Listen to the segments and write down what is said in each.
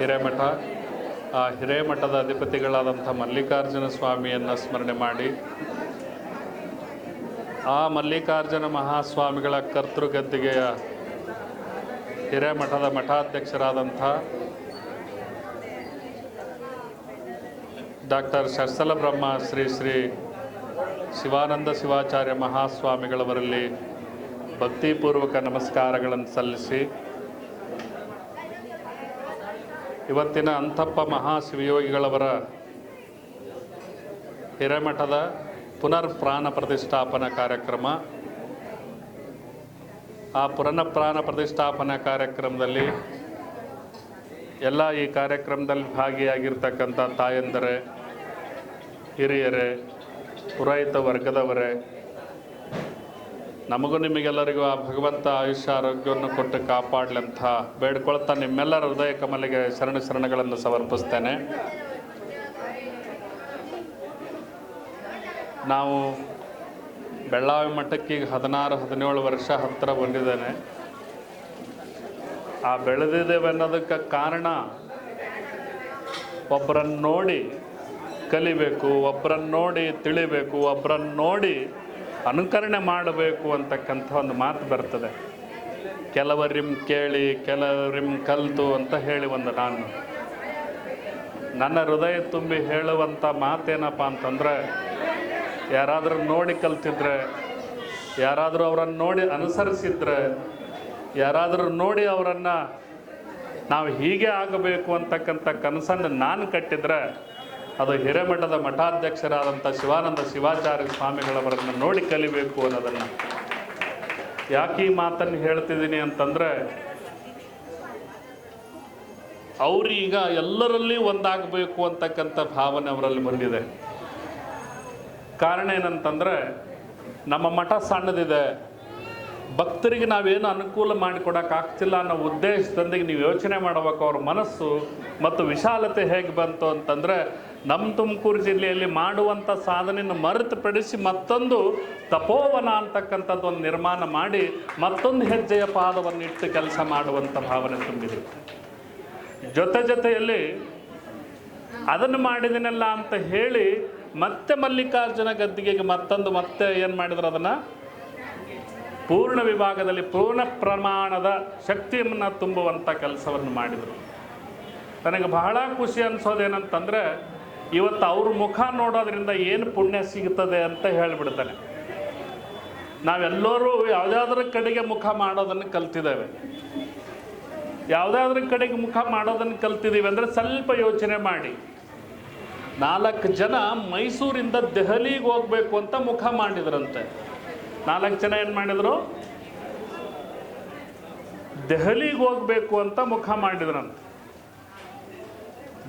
ಹಿರೇಮಠ. ಆ ಹಿರೇಮಠದ ಅಧಿಪತಿಗಳಾದಂಥ ಮಲ್ಲಿಕಾರ್ಜುನ ಸ್ವಾಮಿಯನ್ನು ಸ್ಮರಣೆ ಮಾಡಿ. ಆ ಮಲ್ಲಿಕಾರ್ಜುನ ಮಹಾಸ್ವಾಮಿಗಳ ಕರ್ತೃಗದ್ದಿಗೆಯ ಹಿರೇಮಠದ ಮಠಾಧ್ಯಕ್ಷರಾದಂಥ ಡಾಕ್ಟರ್ ಶರ್ಸಲ ಬ್ರಹ್ಮ ಶ್ರೀ ಶ್ರೀ ಶಿವಾನಂದ ಶಿವಾಚಾರ್ಯ ಮಹಾಸ್ವಾಮಿಗಳವರಲ್ಲಿ ಭಕ್ತಿಪೂರ್ವಕ ನಮಸ್ಕಾರಗಳನ್ನು ಸಲ್ಲಿಸಿ ಇವತ್ತಿನ ಅಂತಪ್ಪ ಮಹಾಶಿವಯೋಗಿಗಳವರ ಹಿರೇಮಠದ ಪುನರ್ ಪ್ರಾಣ ಪ್ರತಿಷ್ಠಾಪನಾ ಕಾರ್ಯಕ್ರಮ. ಆ ಪುನರ್ ಪ್ರಾಣ ಪ್ರತಿಷ್ಠಾಪನಾ ಕಾರ್ಯಕ್ರಮದಲ್ಲಿ ಎಲ್ಲ ಈ ಕಾರ್ಯಕ್ರಮದಲ್ಲಿ ಭಾಗಿಯಾಗಿರ್ತಕ್ಕಂಥ ತಾಯಂದರೆ, ಹಿರಿಯರೇ, ಪುರೋಹಿತ ವರ್ಗದವರೇ ನಮಗೂ ನಿಮಗೆಲ್ಲರಿಗೂ ಆ ಭಗವಂತ ಆಯುಷ್ಯ ಆರೋಗ್ಯವನ್ನು ಕೊಟ್ಟು ಕಾಪಾಡಲಂತ ಬೇಡ್ಕೊಳ್ತಾ ನಿಮ್ಮೆಲ್ಲರ ಹೃದಯ ಕಮಲಿಗೆ ಶರಣ ಶರಣಗಳನ್ನು ಸಮರ್ಪಿಸ್ತೇನೆ. ನಾವು ಬೆಳ್ಳಾವಿ ಮಠಕ್ಕೆ ಈಗ ಹದಿನಾರು, ಹದಿನೇಳು ವರ್ಷ ಹತ್ತಿರ ಬಂದಿದ್ದೇನೆ. ಆ ಬೆಳೆದಿದ್ದೇವೆ ಅನ್ನೋದಕ್ಕೆ ಕಾರಣ ಒಬ್ಬರನ್ನು ನೋಡಿ ಕಲಿಬೇಕು ಒಬ್ಬರನ್ನು ನೋಡಿ ತಿಳಿಬೇಕು ಒಬ್ಬರನ್ನು ನೋಡಿ ಅನುಕರಣೆ ಮಾಡಬೇಕು ಅಂತಕ್ಕಂಥ ಒಂದು ಮಾತು ಬರ್ತದೆ. ಕೆಲವರಿಮ್ ಕೇಳಿ ಕೆಲವರಿಮ್ ಕಲಿತು ಅಂತ ಹೇಳಿ ಒಂದು ನಾನು. ನನ್ನ ಹೃದಯ ತುಂಬಿ ಹೇಳುವಂಥ ಮಾತೇನಪ್ಪ ಅಂತಂದರೆ, ಯಾರಾದರೂ ನೋಡಿ ಕಲ್ತಿದ್ರೆ, ಯಾರಾದರೂ ಅವರನ್ನು ನೋಡಿ ಅನುಸರಿಸಿದ್ರೆ, ಯಾರಾದರೂ ನೋಡಿ ಅವರನ್ನು ನಾವು ಹೀಗೆ ಆಗಬೇಕು ಅಂತಕ್ಕಂಥ ಕನಸನ್ನು ನಾನು ಕಟ್ಟಿದ್ರೆ ಅದು ಹಿರೇಮಠದ ಮಠಾಧ್ಯಕ್ಷರಾದಂಥ ಶಿವಾನಂದ ಶಿವಾಚಾರ್ಯ ಸ್ವಾಮಿಗಳವರನ್ನು ನೋಡಿ ಕಲಿಬೇಕು ಅನ್ನೋದನ್ನು. ಯಾಕೆ ಈ ಮಾತನ್ನು ಹೇಳ್ತಿದ್ದೀನಿ ಅಂತಂದರೆ ಅವರೀಗ ಎಲ್ಲರಲ್ಲಿ ಒಂದಾಗಬೇಕು ಅಂತಕ್ಕಂಥ ಭಾವನೆ ಅವರಲ್ಲಿ ಬಂದಿದೆ. ಕಾರಣ ಏನಂತಂದರೆ, ನಮ್ಮ ಮಠ ಸಣ್ಣದಿದೆ. ಭಕ್ತರಿಗೆ ನಾವೇನು ಅನುಕೂಲ ಮಾಡಿಕೊಡೋಕ್ಕಾಗ್ತಿಲ್ಲ ಅನ್ನೋ ಉದ್ದೇಶದೊಂದಿಗೆ ನೀವು ಯೋಚನೆ ಮಾಡಬೇಕು ಅವ್ರ ಮನಸ್ಸು ಮತ್ತು ವಿಶಾಲತೆ ಹೇಗೆ ಬಂತು ಅಂತಂದರೆ ನಮ್ಮ ತುಮಕೂರು ಜಿಲ್ಲೆಯಲ್ಲಿ ಮಾಡುವಂಥ ಸಾಧನೆಯನ್ನು ಮರೆತುಪಡಿಸಿ ಮತ್ತೊಂದು ತಪೋವನ ಅಂತಕ್ಕಂಥದ್ದು ಒಂದು ನಿರ್ಮಾಣ ಮಾಡಿ ಮತ್ತೊಂದು ಹೆಜ್ಜೆಯ ಪಾದವನ್ನು ಇಟ್ಟು ಕೆಲಸ ಮಾಡುವಂಥ ಭಾವನೆ ತುಂಬಿದೆ. ಜೊತೆ ಜೊತೆಯಲ್ಲಿ ಅದನ್ನು ಮಾಡಿದನಲ್ಲ ಅಂತ ಹೇಳಿ ಮತ್ತೆ ಮಲ್ಲಿಕಾರ್ಜುನ ಗದ್ದಿಗೆಗೆ ಮತ್ತೊಂದು ಮತ್ತೆ ಏನು ಮಾಡಿದ್ರು ಅದನ್ನು? ಪೂರ್ಣ ವಿಭಾಗದಲ್ಲಿ ಪೂರ್ಣ ಪ್ರಮಾಣದ ಶಕ್ತಿಯನ್ನು ತುಂಬುವಂಥ ಕೆಲಸವನ್ನು ಮಾಡಿದರು. ನನಗೆ ಬಹಳ ಖುಷಿ ಅನಿಸೋದೇನಂತಂದರೆ ಇವತ್ತು ಅವ್ರ ಮುಖ ನೋಡೋದ್ರಿಂದ ಏನು ಪುಣ್ಯ ಸಿಗುತ್ತದೆ ಅಂತ ಹೇಳಿಬಿಡ್ತಾನೆ. ನಾವೆಲ್ಲರೂ ಯಾವುದಾದ್ರೂ ಕಡೆಗೆ ಮುಖ ಮಾಡೋದನ್ನು ಕಲ್ತಿದ್ದೇವೆ. ಯಾವುದಾದ್ರೂ ಕಡೆಗೆ ಮುಖ ಮಾಡೋದನ್ನು ಕಲ್ತಿದ್ದೀವಿ ಅಂದರೆ ಸ್ವಲ್ಪ ಯೋಚನೆ ಮಾಡಿ. ನಾಲ್ಕು ಜನ ಮೈಸೂರಿಂದ ದೆಹಲಿಗೆ ಹೋಗಬೇಕು ಅಂತ ಮುಖ ಮಾಡಿದ್ರಂತೆ. ನಾಲ್ಕು ಜನ ಏನು ಮಾಡಿದರು? ದೆಹಲಿಗೆ ಹೋಗಬೇಕು ಅಂತ ಮುಖ ಮಾಡಿದ್ರಂತೆ.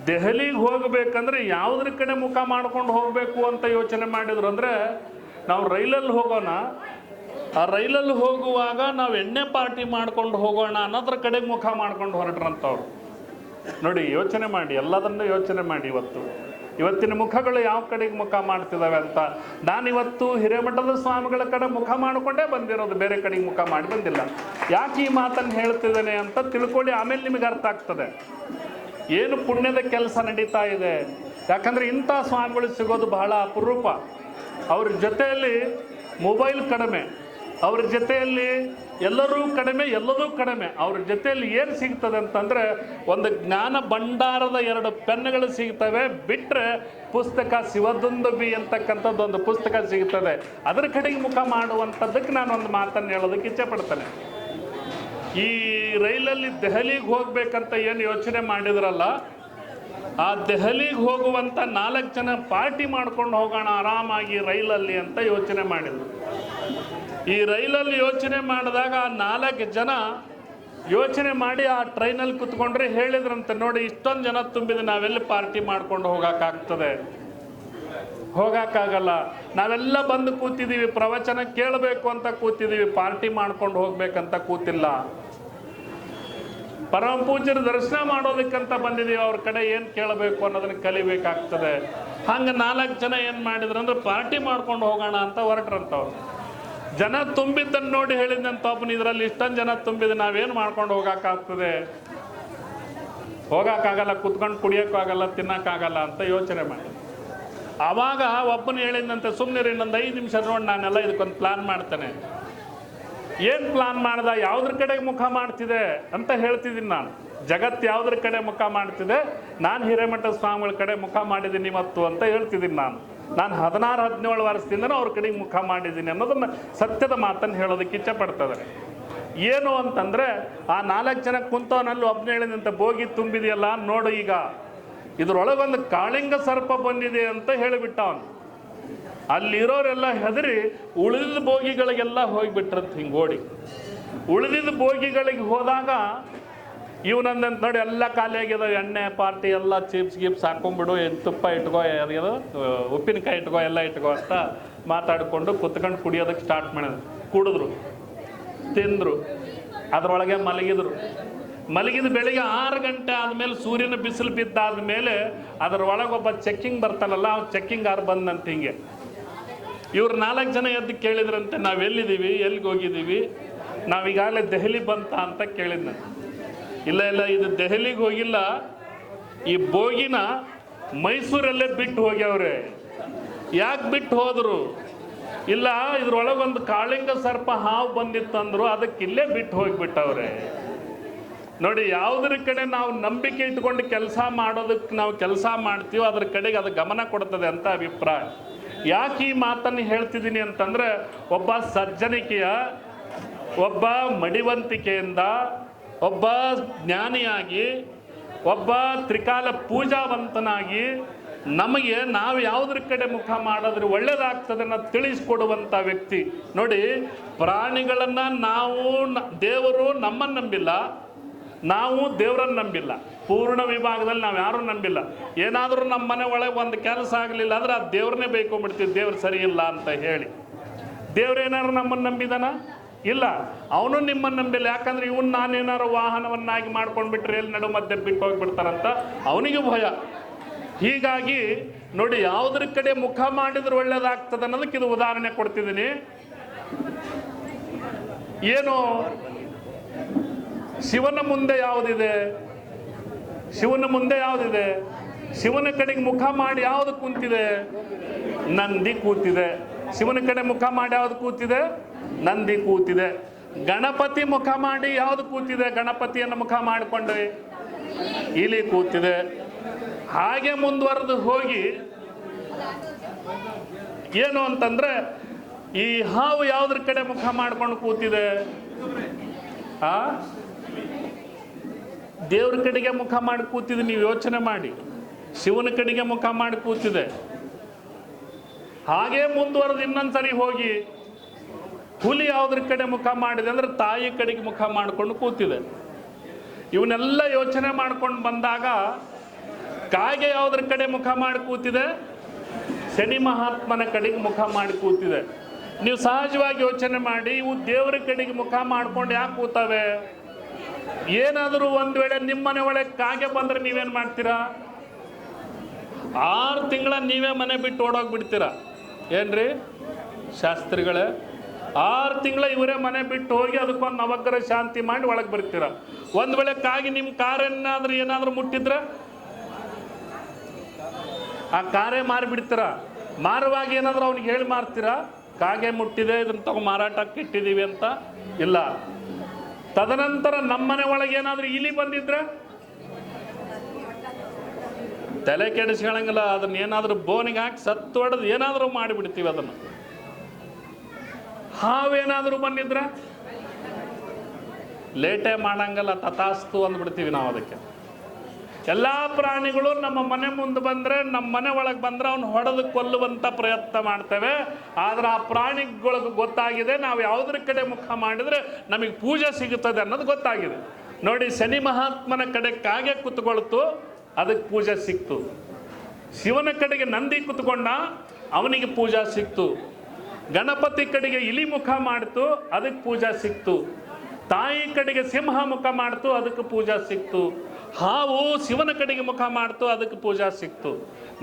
ದೆಹಲಿಗೆ ಹೋಗಬೇಕಂದ್ರೆ ಯಾವುದ್ರ ಕಡೆ ಮುಖ ಮಾಡ್ಕೊಂಡು ಹೋಗಬೇಕು ಅಂತ ಯೋಚನೆ ಮಾಡಿದ್ರು ಅಂದರೆ ನಾವು ರೈಲಲ್ಲಿ ಹೋಗೋಣ. ಆ ರೈಲಲ್ಲಿ ಹೋಗುವಾಗ ನಾವು ಎಣ್ಣೆ ಪಾರ್ಟಿ ಮಾಡ್ಕೊಂಡು ಹೋಗೋಣ ಅನ್ನೋದ್ರ ಕಡೆ ಮುಖ ಮಾಡ್ಕೊಂಡು ಹೊರಟ್ರಂಥವ್ರು ನೋಡಿ, ಯೋಚನೆ ಮಾಡಿ, ಎಲ್ಲದನ್ನು ಯೋಚನೆ ಮಾಡಿ ಇವತ್ತು. ಇವತ್ತಿನ ಮುಖಗಳು ಯಾವ ಕಡೆಗೆ ಮುಖ ಮಾಡ್ತಿದ್ದಾವೆ ಅಂತ. ನಾನಿವತ್ತು ಹಿರೇಮಠದ ಸ್ವಾಮಿಗಳ ಕಡೆ ಮುಖ ಮಾಡಿಕೊಂಡೇ ಬಂದಿರೋದು, ಬೇರೆ ಕಡೆಗೆ ಮುಖ ಮಾಡಿ ಬಂದಿಲ್ಲ. ಯಾಕೆ ಈ ಮಾತನ್ನು ಹೇಳ್ತಿದ್ದೇನೆ ಅಂತ ತಿಳ್ಕೊಳ್ಳಿ, ಆಮೇಲೆ ನಿಮಗೆ ಅರ್ಥ ಆಗ್ತದೆ. ಏನು ಪುಣ್ಯದ ಕೆಲಸ ನಡೀತಾ ಇದೆ? ಯಾಕಂದರೆ ಇಂಥ ಸ್ವಾಮಿಗಳು ಸಿಗೋದು ಬಹಳ ಅಪರೂಪ. ಅವ್ರ ಜೊತೆಯಲ್ಲಿ ಮೊಬೈಲ್ ಕಡಿಮೆ. ಅವ್ರ ಜೊತೆಯಲ್ಲಿ ಎಲ್ಲರೂ ಕಡಿಮೆ, ಎಲ್ಲದೂ ಕಡಿಮೆ. ಅವ್ರ ಜೊತೆಯಲ್ಲಿ ಏನು ಸಿಗ್ತದೆ ಅಂತಂದರೆ ಒಂದು ಜ್ಞಾನ ಭಂಡಾರದ ಎರಡು ಪೆನ್ಗಳು ಸಿಗ್ತವೆ. ಬಿಟ್ಟರೆ ಪುಸ್ತಕ ಶಿವದುಂದುಬಿ ಅಂತಕ್ಕಂಥದ್ದು ಒಂದು ಪುಸ್ತಕ ಸಿಗ್ತದೆ. ಅದರ ಕಡೆಗೆ ಮುಖ ಮಾಡುವಂಥದ್ದಕ್ಕೆ ನಾನು ಒಂದು ಮಾತನ್ನು ಹೇಳೋದಕ್ಕೆ ಇಚ್ಛೆ ಪಡ್ತೇನೆ. ಈ ರೈಲಲ್ಲಿ ದೆಹಲಿಗೆ ಹೋಗ್ಬೇಕಂತ ಏನು ಯೋಚನೆ ಮಾಡಿದ್ರಲ್ಲ, ಆ ದೆಹಲಿಗೆ ಹೋಗುವಂಥ ನಾಲ್ಕು ಜನ ಪಾರ್ಟಿ ಮಾಡ್ಕೊಂಡು ಹೋಗೋಣ, ಆರಾಮಾಗಿ ರೈಲಲ್ಲಿ ಅಂತ ಯೋಚನೆ ಮಾಡಿದ್ರು. ಈ ರೈಲಲ್ಲಿ ಯೋಚನೆ ಮಾಡಿದಾಗ ಆ ನಾಲ್ಕು ಜನ ಯೋಚನೆ ಮಾಡಿ ಆ ಟ್ರೈನಲ್ಲಿ ಕುತ್ಕೊಂಡ್ರೆ ಹೇಳಿದ್ರಂತೆ, ನೋಡಿ, ಇಷ್ಟೊಂದು ಜನ ತುಂಬಿದೆ, ನಾವೆಲ್ಲಿ ಪಾರ್ಟಿ ಮಾಡ್ಕೊಂಡು ಹೋಗೋಕ್ಕಾಗ್ತದೆ ಹೋಗೋಕ್ಕಾಗಲ್ಲ. ನಾವೆಲ್ಲ ಬಂದು ಕೂತಿದ್ದೀವಿ ಪ್ರವಚನ ಕೇಳಬೇಕು ಅಂತ ಕೂತಿದ್ದೀವಿ ಪಾರ್ಟಿ ಮಾಡ್ಕೊಂಡು ಹೋಗ್ಬೇಕಂತ ಕೂತಿಲ್ಲ. ಪರಮ ಪೂಜ್ಯರ ದರ್ಶನ ಮಾಡೋದಕ್ಕಂತ ಬಂದಿದ್ದೀವಿ ಅವ್ರ ಕಡೆ ಏನು ಕೇಳಬೇಕು ಅನ್ನೋದನ್ನ ಕಲಿಬೇಕಾಗ್ತದೆ. ಹಂಗೆ ನಾಲ್ಕು ಜನ ಏನು ಮಾಡಿದ್ರು ಅಂದ್ರೆ, ಪಾರ್ಟಿ ಮಾಡ್ಕೊಂಡು ಹೋಗೋಣ ಅಂತ ಹೊರಟ್ರಂತವ್ರು. ಜನ ತುಂಬಿದ್ದನ್ನು ನೋಡಿ ಹೇಳಿದಂತ ಒಬ್ಬನ ಇದರಲ್ಲಿ ಇಷ್ಟೊಂದು ಜನ ತುಂಬಿದೆ ನಾವೇನು ಮಾಡ್ಕೊಂಡು ಹೋಗೋಕ್ಕಾಗ್ತದೆ? ಹೋಗೋಕ್ಕಾಗಲ್ಲ, ಕುತ್ಕೊಂಡು ಕುಡಿಯೋಕ್ಕಾಗಲ್ಲ, ತಿನ್ನೋಕ್ಕಾಗಲ್ಲ ಅಂತ ಯೋಚನೆ ಮಾಡಿ. ಆವಾಗ ಒಬ್ಬನು ಹೇಳಿದಂತೆ ಸುಮ್ಮನೆ ಇನ್ನೊಂದು ಐದು ನಿಮಿಷ ನೋಡಿ ನಾನೆಲ್ಲ ಇದಕ್ಕೊಂದು ಪ್ಲಾನ್ ಮಾಡ್ತೇನೆ. ಏನು ಪ್ಲಾನ್ ಮಾಡ್ದ? ಯಾವುದ್ರ ಕಡೆಗೆ ಮುಖ ಮಾಡ್ತಿದೆ ಅಂತ ಹೇಳ್ತಿದ್ದೀನಿ ನಾನು. ಜಗತ್ತು ಯಾವುದ್ರ ಕಡೆ ಮುಖ ಮಾಡ್ತಿದೆ? ನಾನು ಹಿರೇಮಠ ಸ್ವಾಮಿಗಳ ಕಡೆ ಮುಖ ಮಾಡಿದ್ದೀನಿ ಇವತ್ತು ಅಂತ ಹೇಳ್ತಿದ್ದೀನಿ ನಾನು. ನಾನು ಹದಿನಾರು, ಹದಿನೇಳು ವರ್ಷದಿಂದನೂ ಅವ್ರ ಕಡೆಗೆ ಮುಖ ಮಾಡಿದ್ದೀನಿ ಅನ್ನೋದನ್ನ ಸತ್ಯದ ಮಾತನ್ನು ಹೇಳೋದಕ್ಕೆ ಇಚ್ಛೆ ಪಡ್ತದೆ ಏನು ಅಂತಂದ್ರೆ, ಆ ನಾಲ್ಕು ಜನ ಕುಂತವನಲ್ಲಿ ಒಬ್ಬನೇ ಹೇಳಿದಂತೆ ಬೋಗಿ ತುಂಬಿದೆಯಲ್ಲ? ನೋಡು ಈಗ. ಇದ್ರೊಳಗೊಂದು ಕಾಳಿಂಗ ಸರ್ಪ ಬಂದಿದೆ ಅಂತ ಹೇಳಿಬಿಟ್ಟ ಅವನು ಅಲ್ಲಿರೋರೆಲ್ಲ ಹೆದರಿ ಉಳಿದ ಬೋಗಿಗಳಿಗೆಲ್ಲ ಹೋಗಿಬಿಟ್ರಂತ ಹಿಂಗೆ ಓಡಿ ಉಳಿದಿದ್ದ ಬೋಗಿಗಳಿಗೆ ಹೋದಾಗ ಇವನಂದಂತ ನೋಡಿ ಎಲ್ಲ ಖಾಲಿ ಆಗ್ಯದ, ಎಣ್ಣೆ, ಪಾರ್ಟಿ ಎಲ್ಲ ಚಿಪ್ಸ್ ಗಿಪ್ಸ್ ಹಾಕೊಂಡ್ಬಿಡು ತುಪ್ಪ ಇಟ್ಕೋ ಯಾರ್ಯಾರು ಉಪ್ಪಿನಕಾಯಿ ಇಟ್ಕೋ, ಎಲ್ಲ ಇಟ್ಕೋ ಅಂತ ಮಾತಾಡಿಕೊಂಡು ಕುತ್ಕೊಂಡು ಕುಡಿಯೋದಕ್ಕೆ ಸ್ಟಾರ್ಟ್ ಮಾಡಿದ್ರು. ಕುಡಿದ್ರು, ತಿಂದರು, ಅದರೊಳಗೆ ಮಲಗಿದ್ರು. ಮಲಗಿದ ಬೆಳಿಗ್ಗೆ ಆರು ಗಂಟೆ ಆದಮೇಲೆ ಸೂರ್ಯನ ಬಿಸಿಲು ಬಿದ್ದಾದ ಮೇಲೆ ಅದರ ಒಳಗೊಬ್ಬ ಚೆಕ್ಕಿಂಗ್ ಬರ್ತಾನಲ್ಲ, ಅವ್ನು ಚೆಕ್ಕಿಂಗ್ ಆರು ಬಂದಂತ ಹಿಂಗೆ. ಇವ್ರು ನಾಲ್ಕು ಜನ ಎದ್ದು ಕೇಳಿದ್ರಂತೆ, ನಾವು ಎಲ್ಲಿದ್ದೀವಿ? ಎಲ್ಲಿಗೆ ಹೋಗಿದ್ದೀವಿ? ನಾವೀಗಾಗಲೇ ದೆಹಲಿ ಬಂತ ಅಂತ ಕೇಳಿದ್ ನಾನು. ಇಲ್ಲ ಇಲ್ಲ, ಇದು ದೆಹಲಿಗೆ ಹೋಗಿಲ್ಲ. ಈ ಬೋಗಿನ ಮೈಸೂರಲ್ಲೇ ಬಿಟ್ಟು ಹೋಗ್ಯಾವ್ರೆ. ಯಾಕೆ ಬಿಟ್ಟು ಹೋದರು? ಇಲ್ಲ, ಇದ್ರೊಳಗೊಂದು ಕಾಳಿಂಗ ಸರ್ಪ ಹಾವು ಬಂದಿತ್ತಂದ್ರು ಅದಕ್ಕೆ ಇಲ್ಲೇ ಬಿಟ್ಟು ಹೋಗಿಬಿಟ್ಟವ್ರೆ. ನೋಡಿ, ಯಾವುದ್ರ ಕಡೆ ನಾವು ನಂಬಿಕೆ ಇಟ್ಕೊಂಡು ಕೆಲಸ ಮಾಡೋದಕ್ಕೆ ನಾವು ಕೆಲಸ ಮಾಡ್ತೀವೋ ಅದ್ರ ಕಡೆಗೆ ಅದು ಗಮನ ಕೊಡ್ತದೆ ಅಂತ ಅಭಿಪ್ರಾಯ. ಯಾಕೆ ಈ ಮಾತನ್ನು ಹೇಳ್ತಿದ್ದೀನಿ ಅಂತಂದ್ರೆ, ಒಬ್ಬ ಸಜ್ಜನಿಕೆಯ ಒಬ್ಬ ಮಡಿವಂತಿಕೆಯಿಂದ, ಒಬ್ಬ ಜ್ಞಾನಿಯಾಗಿ, ಒಬ್ಬ ತ್ರಿಕಾಲ ಪೂಜಾವಂತನಾಗಿ ನಮಗೆ ನಾವು ಯಾವುದ್ರ ಕಡೆ ಮುಖ ಮಾಡಿದ್ರೆ ಒಳ್ಳೇದಾಗ್ತದೆ ಅನ್ನೋದು ತಿಳಿಸ್ಕೊಡುವಂಥ ವ್ಯಕ್ತಿ. ನೋಡಿ, ಪ್ರಾಣಿಗಳನ್ನು ನಾವು ದೇವರು ನಮ್ಮನ್ನು ನಂಬಿಲ್ಲ. ನಾವು ದೇವರನ್ನು ನಂಬಿಲ್ಲ. ಪೂರ್ಣ ವಿಭಾಗದಲ್ಲಿ ನಾವು ಯಾರೂ ನಂಬಿಲ್ಲ. ಏನಾದರೂ ನಮ್ಮ ಮನೆ ಒಳಗೆ ಒಂದು ಕೆಲಸ ಆಗಲಿಲ್ಲ ಅಂದ್ರೆ ಆ ದೇವ್ರನ್ನೇ ಬೈಕೊಂಡ್ಬಿಡ್ತೀವಿ ದೇವ್ರು ಸರಿ ಇಲ್ಲ ಅಂತ ಹೇಳಿ. ದೇವ್ರೇನಾರು ನಮ್ಮನ್ನು ನಂಬಿದಾನ? ಇಲ್ಲ. ಅವನು ನಿಮ್ಮನ್ನು ನಂಬಿಲ್ಲ. ಯಾಕಂದ್ರೆ ಇವನ್ ನಾನೇನಾರು ವಾಹನವನ್ನಾಗಿ ಮಾಡ್ಕೊಂಡ್ಬಿಟ್ರೆ ಎಲ್ಲಿ ನಡು ಮಧ್ಯೆ ಬಿಟ್ಟು ಹೋಗ್ಬಿಡ್ತಾರಂತ ಅವನಿಗೆ ಭಯ. ಹೀಗಾಗಿ ನೋಡಿ ಯಾವುದ್ರ ಕಡೆ ಮುಖ ಮಾಡಿದ್ರೆ ಒಳ್ಳೇದಾಗ್ತದೆ ಅನ್ನೋದಕ್ಕೆ ಇದು ಉದಾಹರಣೆ ಕೊಡ್ತಿದ್ದೀನಿ. ಏನು ಶಿವನ ಮುಂದೆ ಯಾವುದಿದೆ? ಶಿವನ ಮುಂದೆ ಯಾವುದಿದೆ? ಶಿವನ ಕಡೆಗೆ ಮುಖ ಮಾಡಿ ಯಾವುದು ಕೂತಿದೆ? ನಂದಿ ಕೂತಿದೆ. ಶಿವನ ಕಡೆ ಮುಖ ಮಾಡಿ ಯಾವ್ದು ಕೂತಿದೆ? ನಂದಿ ಕೂತಿದೆ. ಗಣಪತಿ ಮುಖ ಮಾಡಿ ಯಾವ್ದು ಕೂತಿದೆ? ಗಣಪತಿಯನ್ನು ಮುಖ ಮಾಡಿಕೊಂಡ್ರಿ ಇಲಿ ಕೂತಿದೆ. ಹಾಗೆ ಮುಂದುವರೆದು ಹೋಗಿ ಏನು ಅಂತಂದ್ರೆ ಈ ಹಾವು ಯಾವ್ದ್ರ ಕಡೆ ಮುಖ ಮಾಡ್ಕೊಂಡು ಕೂತಿದೆ? ಆ? ದೇವ್ರ ಕಡೆಗೆ ಮುಖ ಮಾಡಿ ಕೂತಿದೆ, ನೀವು ಯೋಚನೆ ಮಾಡಿ. ಶಿವನ ಕಡೆಗೆ ಮುಖ ಮಾಡಿ ಕೂತಿದೆ. ಹಾಗೆ ಮುಂದುವರೆದು ಇನ್ನೊಂದ್ಸರಿ ಹೋಗಿ, ಹುಲಿ ಯಾವ್ದ್ರ ಕಡೆ ಮುಖ ಮಾಡಿದೆ ಅಂದ್ರೆ ತಾಯಿ ಕಡೆಗೆ ಮುಖ ಮಾಡ್ಕೊಂಡು ಕೂತಿದೆ. ಇವನ್ನೆಲ್ಲ ಯೋಚನೆ ಮಾಡ್ಕೊಂಡು ಬಂದಾಗ, ಕಾಗೆ ಯಾವ್ದ್ರ ಕಡೆ ಮುಖ ಮಾಡಿ ಕೂತಿದೆ, ಶನಿ ಮಹಾತ್ಮನ ಕಡೆಗೆ ಮುಖ ಮಾಡಿ ಕೂತಿದೆ. ನೀವು ಸಹಜವಾಗಿ ಯೋಚನೆ ಮಾಡಿ, ಇವು ದೇವರ ಕಡೆಗೆ ಮುಖ ಮಾಡ್ಕೊಂಡು ಯಾಕೆ ಕೂತವೆ? ಏನಾದರೂ ಒಂದು ವೇಳೆ ನಿಮ್ಮನೆ ಒಳಗೆ ಕಾಗೆ ಬಂದರೆ ನೀವೇನು ಮಾಡ್ತೀರಾ? ಆರು ತಿಂಗಳ ನೀವೇ ಮನೆ ಬಿಟ್ಟು ಓಡೋಗ್ಬಿಡ್ತೀರಾ? ಏನ್ರಿ? ಶಾಸ್ತ್ರಿಗಳೇ, ಆರು ತಿಂಗಳ ಇವರೇ ಮನೆ ಬಿಟ್ಟು ಹೋಗಿ ಅದಕ್ಕೊಂದು ನವಗ್ರಹ ಶಾಂತಿ ಮಾಡಿ ಒಳಗೆ ಬರ್ತೀರ? ಒಂದು ವೇಳೆ ಕಾಗಿ ನಿಮ್ಮ ಕಾರನ್ನಾದ್ರೂ ಏನಾದರೂ ಮುಟ್ಟಿದ್ರೆ? ಆ ಕಾರೇ ಮಾರಿಬಿಡ್ತೀರ? ಮಾರುವಾಗ ಏನಾದರೂ ಅವ್ನಿಗೆ ಹೇಳಿ ಮಾರ್ತೀರಾ? ಕಾಗೆ ಮುಟ್ಟಿದೆ, ಇದನ್ನ ತಗೊಂಡು ಮಾರಾಟಕ್ಕೆ ಇಟ್ಟಿದ್ದೀವಿ ಅಂತ? ಇಲ್ಲ. ತದನಂತರ ನಮ್ಮನೆ ಒಳಗೆ ಏನಾದರೂ ಇಲಿ ಬಂದಿದ್ರೆ? ತಲೆ ಕೆಡಿಸ್ಕೊಳಂಗಿಲ್ಲ, ಅದನ್ನ ಏನಾದರೂ ಬೋನಿಗೆ ಹಾಕಿ ಸತ್ತು ಹೊಡೆದು ಏನಾದರೂ ಮಾಡಿಬಿಡ್ತೀವಿ ಅದನ್ನು. ಹಾವೇನಾದರೂ ಬಂದಿದ್ರೆ? ಲೇಟೇ ಮಾಡಂಗಲ್ಲ, ತಥಾಸ್ತು ಅಂದ್ಬಿಡ್ತೀವಿ ನಾವು ಅದಕ್ಕೆ. ಎಲ್ಲ ಪ್ರಾಣಿಗಳು ನಮ್ಮ ಮನೆ ಮುಂದೆ ಬಂದರೆ, ನಮ್ಮ ಮನೆ ಒಳಗೆ ಬಂದರೆ ಅವ್ನು ಹೊಡೆದು ಕೊಲ್ಲುವಂಥ ಪ್ರಯತ್ನ ಮಾಡ್ತೇವೆ. ಆದ್ರೆ ಆ ಪ್ರಾಣಿಗಳಿಗೆ ಗೊತ್ತಾಗಿದೆ, ನಾವು ಯಾವುದ್ರ ಕಡೆ ಮುಖ ಮಾಡಿದರೆ ನಮಗೆ ಪೂಜೆ ಸಿಗುತ್ತದೆ ಅನ್ನೋದು ಗೊತ್ತಾಗಿದೆ. ನೋಡಿ, ಶನಿ ಮಹಾತ್ಮನ ಕಡೆ ಕಾಗೆ ಕುತ್ಕೊಳ್ತು ಅದಕ್ಕೆ ಪೂಜೆ ಸಿಕ್ತು. ಶಿವನ ಕಡೆಗೆ ನಂದಿ ಕುತ್ಕೊಂಡ, ಅವನಿಗೆ ಪೂಜಾ ಸಿಕ್ತು. ಗಣಪತಿ ಕಡೆಗೆ ಇಲಿ ಮುಖ ಮಾಡ್ತು ಅದಕ್ಕೆ ಪೂಜಾ ಸಿಕ್ತು. ತಾಯಿ ಕಡೆಗೆ ಸಿಂಹ ಮುಖ ಮಾಡ್ತು ಅದಕ್ಕೆ ಪೂಜಾ ಸಿಕ್ತು. ಹಾವು ಶಿವನ ಕಡೆಗೆ ಮುಖ ಮಾಡ್ತು, ಅದಕ್ಕೆ ಪೂಜಾ ಸಿಕ್ತು.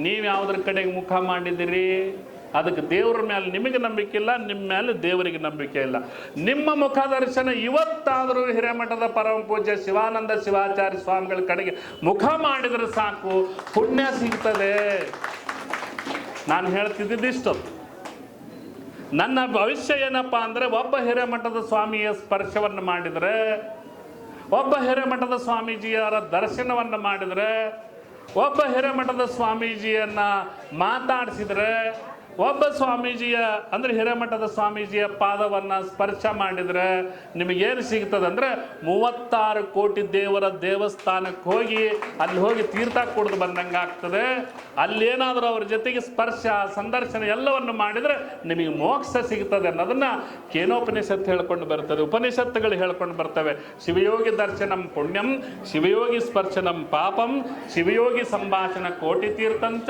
ನೀವು ಯಾವುದ್ರ ಕಡೆಗೆ ಮುಖ ಮಾಡಿದಿರಿ ಅದಕ್ಕೆ ದೇವ್ರ ಮೇಲೆ ನಿಮಗೆ ನಂಬಿಕೆ ಇಲ್ಲ ನಿಮ್ಮ ಮೇಲೆ ದೇವರಿಗೆ ನಂಬಿಕೆ ಇಲ್ಲ. ನಿಮ್ಮ ಮುಖ ದರ್ಶನ ಇವತ್ತಾದರೂ ಹಿರೇಮಠದ ಪರಮ ಪೂಜೆ ಶಿವಾನಂದ ಶಿವಾಚಾರ್ಯ ಸ್ವಾಮಿಗಳ ಕಡೆಗೆ ಮುಖ ಮಾಡಿದರೆ ಸಾಕು, ಪುಣ್ಯ ಸಿಗ್ತದೆ. ನಾನು ಹೇಳ್ತಿದ್ದಿಷ್ಟು ನನ್ನ ಭವಿಷ್ಯ ಏನಪ್ಪ ಅಂದರೆ ಒಬ್ಬ ಹಿರೇಮಠದ ಸ್ವಾಮಿಯ ಸ್ಪರ್ಶವನ್ನು ಮಾಡಿದರೆ ಒಬ್ಬ ಹಿರೇಮಠದ ಸ್ವಾಮೀಜಿಯವರ ದರ್ಶನವನ್ನು ಮಾಡಿದರೆ ಒಬ್ಬ ಹಿರೇಮಠದ ಸ್ವಾಮೀಜಿಯನ್ನು ಮಾತಾಡಿಸಿದರೆ ಒಬ್ಬ ಸ್ವಾಮೀಜಿಯ, ಅಂದರೆ ಹಿರೇಮಠದ ಸ್ವಾಮೀಜಿಯ ಪಾದವನ್ನು ಸ್ಪರ್ಶ ಮಾಡಿದರೆ ನಿಮಗೇನು ಸಿಗ್ತದೆ ಅಂದ್ರೆ ಮೂವತ್ತಾರು ಕೋಟಿ ದೇವರ ದೇವಸ್ಥಾನಕ್ಕೆ ಹೋಗಿ ಅಲ್ಲಿ ಹೋಗಿ ತೀರ್ಥ ಕುಡಿದು ಬಂದಂಗೆ ಆಗ್ತದೆ. ಅಲ್ಲೇನಾದರೂ ಅವ್ರ ಜೊತೆಗೆ ಸ್ಪರ್ಶ, ಸಂದರ್ಶನ ಎಲ್ಲವನ್ನು ಮಾಡಿದ್ರೆ ನಿಮಗೆ ಮೋಕ್ಷ ಸಿಗ್ತದೆ ಅನ್ನೋದನ್ನ ಕೇನೋಪನಿಷತ್ತು ಹೇಳ್ಕೊಂಡು ಬರ್ತದೆ, ಉಪನಿಷತ್ತುಗಳು ಹೇಳ್ಕೊಂಡು ಬರ್ತವೆ. ಶಿವಯೋಗಿ ದರ್ಶನಂ ಪುಣ್ಯಂ, ಶಿವಯೋಗಿ ಸ್ಪರ್ಶನಂ ಪಾಪಂ, ಶಿವಯೋಗಿ ಸಂಭಾಷಣ ಕೋಟಿ ತೀರ್ಥಂಚ,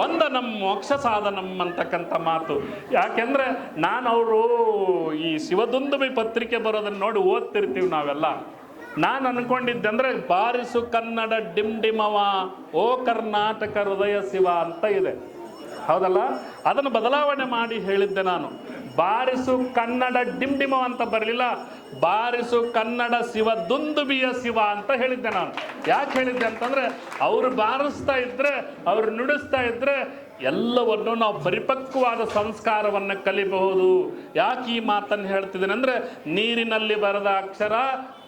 ವಂದನಂ ಮೋಕ್ಷ ಸಾಧನಂ ಅಂತಕ್ಕಂಥ ಮಾತು. ಯಾಕೆಂದ್ರೆ ನಾನು ಅವರು ಈ ಶಿವದುಂದುಮಿ ಪತ್ರಿಕೆ ಬರೋದನ್ನ ನೋಡಿ ಓದ್ತಿರ್ತೀವಿ ನಾವೆಲ್ಲ. ನಾನು ಅನ್ಕೊಂಡಿದ್ದಂದ್ರೆ ಬಾರಿಸು ಕನ್ನಡ ಡಿಮ್ ಡಿಮವ, ಓ ಕರ್ನಾಟಕ ಹೃದಯ ಶಿವ ಅಂತ ಇದೆ. ಹೌದಲ್ಲ? ಅದನ್ನು ಬದಲಾವಣೆ ಮಾಡಿ ಹೇಳಿದ್ದೆ ನಾನು. ಬಾರಿಸು ಕನ್ನಡ ಡಿಮ್ ಅಂತ ಬರಲಿಲ್ಲ, ಬಾರಿಸು ಕನ್ನಡ ಶಿವ ದುಂದುಬಿಯ ಶಿವ ಅಂತ ಹೇಳಿದ್ದೆ ನಾನು. ಯಾಕೆ ಹೇಳಿದ್ದೆ ಅಂತಂದ್ರೆ, ಅವರು ಬಾರಿಸ್ತಾ ಇದ್ರೆ, ಅವ್ರು ನುಡಿಸ್ತಾ ಇದ್ರೆ ಎಲ್ಲವನ್ನು ನಾವು ಪರಿಪಕ್ವವಾದ ಸಂಸ್ಕಾರವನ್ನು ಕಲಿಬಹುದು. ಯಾಕೆ ಈ ಮಾತನ್ನು ಹೇಳ್ತಿದ್ದೇನೆ ಅಂದರೆ, ನೀರಿನಲ್ಲಿ ಬರದ ಅಕ್ಷರ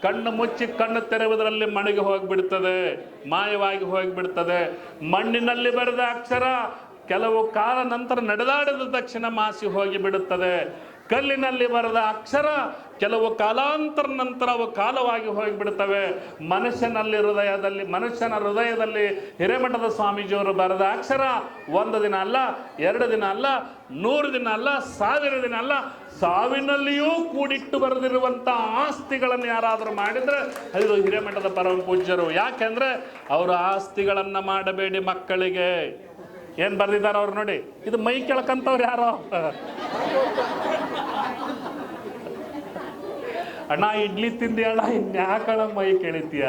ಕಣ್ಣು ಮುಚ್ಚಿ ಕಣ್ಣು ತೆರೆಯುವುದರಲ್ಲಿ ಮಣಿಗೆ ಹೋಗಿಬಿಡ್ತದೆ, ಮಾಯವಾಗಿ ಹೋಗಿಬಿಡ್ತದೆ. ಮಣ್ಣಿನಲ್ಲಿ ಬರೆದ ಅಕ್ಷರ ಕೆಲವು ಕಾಲ ನಂತರ ನಡೆದಾಡಿದ ತಕ್ಷಣ ಮಾಸಿ ಹೋಗಿ ಬಿಡುತ್ತದೆ ಕಲ್ಲಿನಲ್ಲಿ ಬರೆದ ಅಕ್ಷರ ಕೆಲವು ಕಾಲಾಂತರ ನಂತರ ಅವು ಕಾಲವಾಗಿ ಹೋಗಿಬಿಡ್ತವೆ ಮನುಷ್ಯನಲ್ಲಿ ಹೃದಯದಲ್ಲಿ, ಮನುಷ್ಯನ ಹೃದಯದಲ್ಲಿ ಹಿರೇಮಠದ ಸ್ವಾಮೀಜಿಯವರು ಬರೆದ ಅಕ್ಷರ ಒಂದು ದಿನ ಅಲ್ಲ, ಎರಡು ದಿನ ಅಲ್ಲ, ನೂರು ದಿನ ಅಲ್ಲ, ಸಾವಿರ ದಿನ ಅಲ್ಲ, ಸಾವಿನಲ್ಲಿಯೂ ಕೂಡಿಟ್ಟು ಬರೆದಿರುವಂಥ ಆಸ್ತಿಗಳನ್ನು ಯಾರಾದರೂ ಮಾಡಿದರೆ ಅದು ಹಿರೇಮಠದ ಪರಮ ಪೂಜ್ಯರು ಯಾಕೆಂದ್ರೆ ಅವರು ಆಸ್ತಿಗಳನ್ನು ಮಾಡಬೇಡಿ ಮಕ್ಕಳಿಗೆ. ಏನು ಬರ್ದಿದ್ದಾರೆ ಅವ್ರು ನೋಡಿ? ಇದು ಮೈ ಕೆಳಕಂತವ್ರು ಯಾರೋ? ಅಣ್ಣ, ಇಡ್ಲಿ ತಿಂದಿ ಅಣ್ಣ ಇನ್ಯಾಕಳ ಮೈ ಕೇಳಿತೀಯ?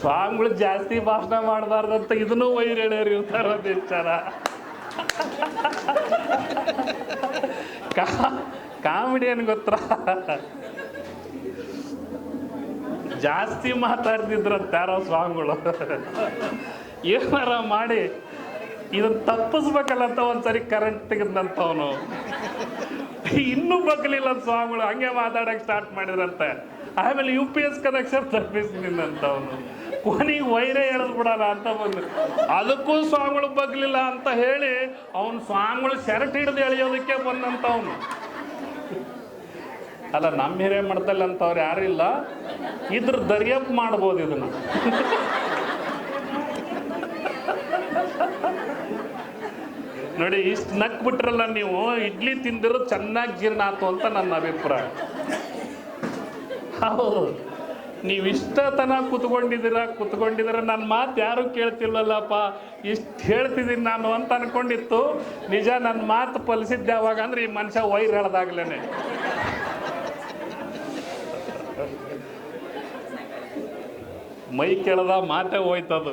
ಸ್ವಾಮಿಗಳು ಜಾಸ್ತಿ ಭಾಷಣ ಮಾಡಬಾರ್ದಂತ ಇದನ್ನು ವೈರೇಳ್ಯರು ಇರ್ತಾರ ಬೇಚಾರ? ಕಾಮಿಡಿ ಏನು ಗೊತ್ತಾ? ಜಾಸ್ತಿ ಮಾತಾಡ್ತಿದ್ರಂತ ಯಾರೋ ಸ್ವಾಮಿಗಳು. ಏನಾರ ಮಾಡಿ ಇದನ್ನ ತಪ್ಪಿಸ್ಬೇಕಲ್ಲ ಅಂತ ಒಂದ್ಸರಿ ಕರೆಂಟ್ ತೆಗೆದಂತವನು ಇನ್ನೂ ಬಗ್ಲಿಲ್ಲ ಸ್ವಾಮಿಗಳು, ಹಂಗೆ ಮಾತಾಡಕ್ ಸ್ಟಾರ್ಟ್ ಮಾಡಿದ್ರಂತೆ. ಆಮೇಲೆ ಯು ಪಿ ಎಸ್ ಕನೆಕ್ಷನ್ ತಪ್ಪಿಸ್ತೀನಿ ಕೊನೆಗೆ ವೈರೇ ಎಳೆದು ಬಿಡಲ್ಲ ಅಂತ ಬಂದು, ಅದಕ್ಕೂ ಸ್ವಾಮಿಗಳು ಬಗ್ಲಿಲ್ಲ ಅಂತ ಹೇಳಿ ಅವನು ಸ್ವಾಮಿಗಳು ಶರ್ಟ್ ಹಿಡಿದು ಎಳೆಯೋದಕ್ಕೆ ಬಂದಂತವನು. ಅಲ್ಲ, ನಮ್ಮ ಹಿರಿಯ ಮಠದಲ್ಲಿ ಅಂತವ್ರು ಯಾರಿಲ್ಲ ಇದ್ರ ದರ್ಯಪ್ ಮಾಡ್ಬೋದು ಇದನ್ನ. ನೋಡಿ, ಇಷ್ಟು ನಕ್ ಬಿಟ್ರಲ್ಲ ನೀವು, ಇಡ್ಲಿ ತಿಂದಿರೋ ಚೆನ್ನಾಗಿ ಜೀರ್ಣ ಆತು ಅಂತ ನನ್ನ ಅಭಿಪ್ರಾಯ. ಹೌದು. ನೀವು ಇಷ್ಟತನ ಕುತ್ಕೊಂಡಿದ್ದೀರ ಕುತ್ಕೊಂಡಿದ್ದೀರ ನನ್ನ ಮಾತು ಯಾರು ಕೇಳ್ತಿಲ್ವಲ್ಲಪ್ಪ ಇಷ್ಟು ಹೇಳ್ತಿದ್ದೀನಿ ನಾನು ಅಂತ ಅನ್ಕೊಂಡಿತ್ತು. ನಿಜ ನನ್ನ ಮಾತು ಫಲಿಸಿದ್ದೆ ಯಾವಾಗ ಅಂದ್ರೆ ಈ ಮನುಷ್ಯ ವೈರ್ ಹೇಳ್ದಾಗ್ಲೇನೆ. ಮೈ ಕೆಳದ ಮಾತೇ ಹೋಯ್ತದು.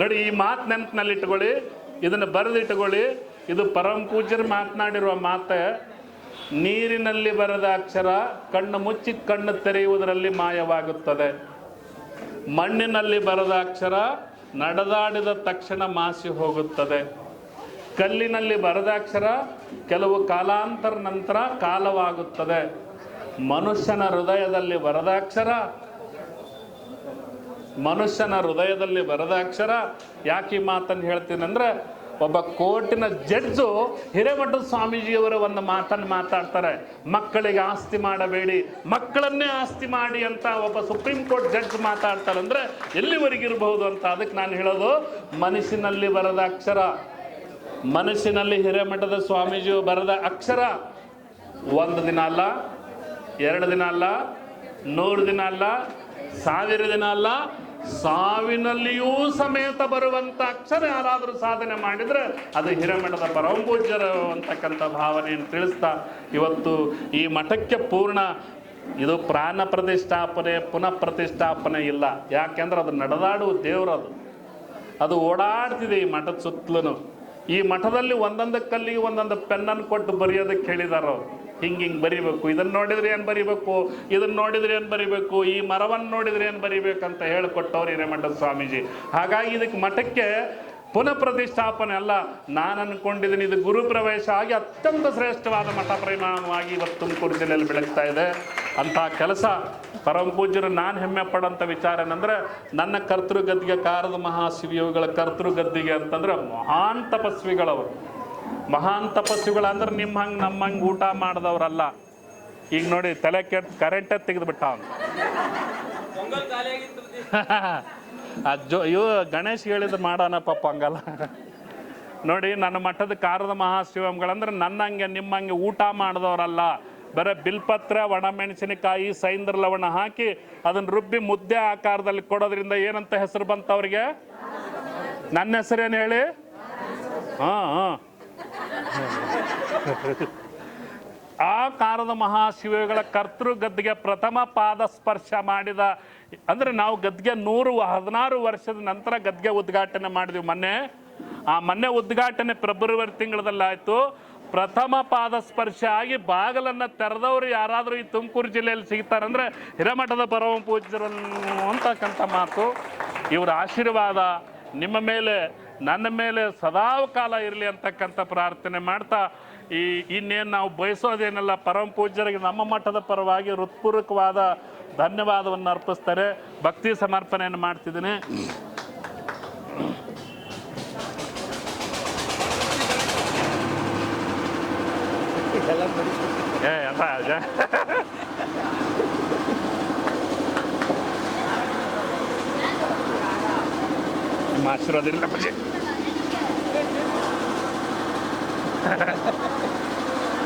ನೋಡಿ, ಈ ಮಾತು ನೆನಪಿನಲ್ಲಿ ಇಟ್ಕೊಳ್ಳಿ ಇದನ್ನು ಬರೆದಿಟ್ಕೊಳ್ಳಿ, ಇದು ಪರಮ ಪೂಜ್ಯರು ಮಾತನಾಡಿರುವ ಮಾತೆ, ನೀರಿನಲ್ಲಿ ಬರೆದ ಅಕ್ಷರ ಕಣ್ಣು ಮುಚ್ಚಿ ಕಣ್ಣು ತೆರೆಯುವುದರಲ್ಲಿ ಮಾಯವಾಗುತ್ತದೆ. ಮಣ್ಣಿನಲ್ಲಿ ಬರೆದ ಅಕ್ಷರ ನಡೆದಾಡಿದ ತಕ್ಷಣ ಮಾಸಿ ಹೋಗುತ್ತದೆ. ಕಲ್ಲಿನಲ್ಲಿ ಬರೆದ ಅಕ್ಷರ ಕೆಲವು ಕಾಲಾಂತರ ನಂತರ ಕಾಲವಾಗುತ್ತದೆ. ಮನುಷ್ಯನ ಹೃದಯದಲ್ಲಿ ವರದಾಕ್ಷರ. ಮನುಷ್ಯನ ಹೃದಯದಲ್ಲಿ ವರದಾಕ್ಷರ. ಯಾಕೆ ಈ ಮಾತನ್ನು ಹೇಳ್ತೀನಿ ಅಂದ್ರೆ, ಒಬ್ಬ ಕೋರ್ಟಿನ ಜಡ್ಜು ಹಿರೇಮಠದ ಸ್ವಾಮೀಜಿಯವರ ಒಂದು ಮಾತನ್ನು ಮಾತಾಡ್ತಾರೆ. ಮಕ್ಕಳಿಗೆ ಆಸ್ತಿ ಮಾಡಬೇಡಿ, ಮಕ್ಕಳನ್ನೇ ಆಸ್ತಿ ಮಾಡಿ ಅಂತ ಒಬ್ಬ ಸುಪ್ರೀಂ ಕೋರ್ಟ್ ಜಡ್ಜ್ ಮಾತಾಡ್ತಾರೆ ಅಂದ್ರೆ ಎಲ್ಲಿವರೆಗಿರಬಹುದು ಅಂತ ಅದಕ್ಕೆ ನಾನು ಹೇಳೋದು, ಮನಸ್ಸಿನಲ್ಲಿ ಬರದ ಅಕ್ಷರ ಮನಸ್ಸಿನಲ್ಲಿ ಹಿರೇಮಠದ ಸ್ವಾಮೀಜಿಯು ಬರದ ಅಕ್ಷರ. ಒಂದು ದಿನ ಅಲ್ಲ ಎರಡು ದಿನ ಅಲ್ಲ, ನೂರು ದಿನ ಅಲ್ಲ, ಸಾವಿರ ದಿನ ಅಲ್ಲ, ಸಾವಿನಲ್ಲಿಯೂ ಸಮೇತ ಬರುವಂತ ಅಕ್ಷರ ಯಾರಾದರೂ ಸಾಧನೆ ಮಾಡಿದ್ರೆ ಅದು ಹಿರೇಮಠದ ಪರಮಪೂಜ್ಯರು ಅಂತಕ್ಕಂಥ ಭಾವನೆಯನ್ನು ತಿಳಿಸ್ತಾ ಇವತ್ತು ಈ ಮಠಕ್ಕೆ ಪೂರ್ಣ ಇದು ಪ್ರಾಣ ಪ್ರತಿಷ್ಠಾಪನೆ, ಪುನಃ ಪ್ರತಿಷ್ಠಾಪನೆ ಇಲ್ಲ. ಯಾಕೆಂದ್ರೆ ಅದು ನಡೆದಾಡುವ ದೇವರು ಅದು. ಓಡಾಡ್ತಿದೆ ಈ ಮಠದ ಸುತ್ತಲೂ. ಈ ಮಠದಲ್ಲಿ ಒಂದೊಂದು ಕಲ್ಲಿಗೆ ಒಂದೊಂದು ಪೆನ್ನನ್ನು ಕೊಟ್ಟು ಬರೆಯೋದಕ್ಕೆ ಹೇಳಿದಾರ ಅವ್ರು. ಹಿಂಗೆ ಹಿಂಗೆ ಬರಿಬೇಕು ಇದನ್ನು ನೋಡಿದ್ರೆ ಏನು ಬರಿಬೇಕು ಇದನ್ನು ನೋಡಿದ್ರೆ ಏನು ಬರಿಬೇಕು, ಈ ಮರವನ್ನು ನೋಡಿದ್ರೆ ಏನು ಬರಿಬೇಕಂತ ಹೇಳಿಕೊಟ್ಟವ್ರು ಹಿರೇಮಠದ ಸ್ವಾಮೀಜಿ. ಹಾಗಾಗಿ ಇದಕ್ಕೆ ಮಠಕ್ಕೆ ಪುನಃ ಪ್ರತಿಷ್ಠಾಪನೆ ಅಲ್ಲ, ನಾನು ಅನ್ಕೊಂಡಿದ್ದೀನಿ ಇದು ಗುರು ಪ್ರವೇಶ ಆಗಿ ಅತ್ಯಂತ ಶ್ರೇಷ್ಠವಾದ ಮಠ ಪರಿಣಾಮವಾಗಿ ಇವತ್ತು ತುಮಕೂರು ಜಿಲ್ಲೆಯಲ್ಲಿ ಬೆಳಗ್ತಾ ಇದೆ. ಅಂತಹ ಕೆಲಸ ಪರಮ ಪೂಜ್ಯರು ನಾನು ಹೆಮ್ಮೆ ಪಡೋಂಥ ವಿಚಾರ ಏನಂದ್ರೆ, ನನ್ನ ಕರ್ತೃ ಗದ್ದಿಗೆ ಕಾರದ ಮಹಾಶಿವಿಯುಗಳ ಕರ್ತೃಗದ್ದಿಗೆ ಅಂತಂದ್ರೆ ಮಹಾನ್ ತಪಸ್ವಿಗಳವರು. ಮಹಾನ್ ತಪಸ್ವಿಗಳು ಅಂದ್ರೆ ನಿಮ್ಮ ಹಂಗೆ ನಮ್ಮ ಹಂಗೆ ಊಟ ಮಾಡಿದವ್ರಲ್ಲ. ಈಗ ನೋಡಿ ತಲೆ ಕೆಟ್ಟ ಕರೆಂಟೇ ತೆಗೆದುಬಿಟ್ಟ ಅವನು. ಅಜ್ಜೋ ಇವು ಗಣೇಶ್ ಹೇಳಿದ್ ಮಾಡೋಣ ಪಾಪ ಹಂಗಲ್ಲ. ನೋಡಿ ನನ್ನ ಮಠದ ಕಾರದ ಮಹಾಶಿವಂಗಳಂದ್ರೆ ನನ್ನ ಹಂಗೆ ನಿಮ್ಮ ಹಂಗೆ ಊಟ ಮಾಡಿದವರಲ್ಲ. ಬರೀ ಬಿಲ್ಪತ್ರ ಒಣಮೆಣಸಿನಕಾಯಿ ಸೈಂದ್ರ ಲವಣ ಹಾಕಿ ಅದನ್ನ ರುಬ್ಬಿ ಮುದ್ದೆ ಆಕಾರದಲ್ಲಿ ಕೊಡೋದ್ರಿಂದ ಏನಂತ ಹೆಸರು ಬಂತ ಅವ್ರಿಗೆ? ನನ್ನ ಹೆಸರೇನು ಹೇಳಿ? ಹಾಂ ಹಾಂ. ಆ ಕಾರದ ಮಹಾಶಿವಗಳ ಕರ್ತೃ ಗದ್ದಿಗೆ ಪ್ರಥಮ ಪಾದ ಸ್ಪರ್ಶ ಮಾಡಿದ, ಅಂದ್ರೆ ನಾವು ಗದ್ಗೆ ನೂರು, ಹದಿನಾರು ವರ್ಷದ ನಂತರ ಗದ್ಗೆ ಉದ್ಘಾಟನೆ ಮಾಡಿದ್ವಿ ಮೊನ್ನೆ. ಆ ಮೊನ್ನೆ ಉದ್ಘಾಟನೆ ಫೆಬ್ರವರಿ ತಿಂಗಳದಲ್ಲಾಯ್ತು. ಪ್ರಥಮ ಪಾದ ಸ್ಪರ್ಶ ಆಗಿ ಬಾಗಲನ್ನ ತೆರೆದವರು ಯಾರಾದರೂ ಈ ತುಮಕೂರು ಜಿಲ್ಲೆಯಲ್ಲಿ ಸಿಗ್ತಾರಂದ್ರೆ ಹಿರಮಠದ ಪರಮ ಪೂಜ್ಯರು ಅಂತಕ್ಕಂಥ ಮಾತು. ಇವರ ಆಶೀರ್ವಾದ ನಿಮ್ಮ ಮೇಲೆ ನನ್ನ ಮೇಲೆ ಸದಾವ ಕಾಲ ಇರಲಿ ಅಂತಕ್ಕಂಥ ಪ್ರಾರ್ಥನೆ ಮಾಡ್ತಾ ಈ ಇನ್ನೇನು ನಾವು ಬಯಸೋದೇನೆಲ್ಲ ಪರಮ ಪೂಜ್ಯರಿಗೆ ನಮ್ಮ ಮಠದ ಪರವಾಗಿ ಹೃತ್ಪೂರ್ವಕವಾದ ಧನ್ಯವಾದವನ್ನು ಅರ್ಪಿಸ್ತಾರೆ. ಭಕ್ತಿ ಸಮರ್ಪಣೆಯನ್ನು ಮಾಡ್ತಿದ್ದೀನಿ. ಏ ಅದ ನಿಮ್ಮ ಆಶೀರ್ವಾದ ಇರಲಿ ಅಪ್ಪಾಜಿ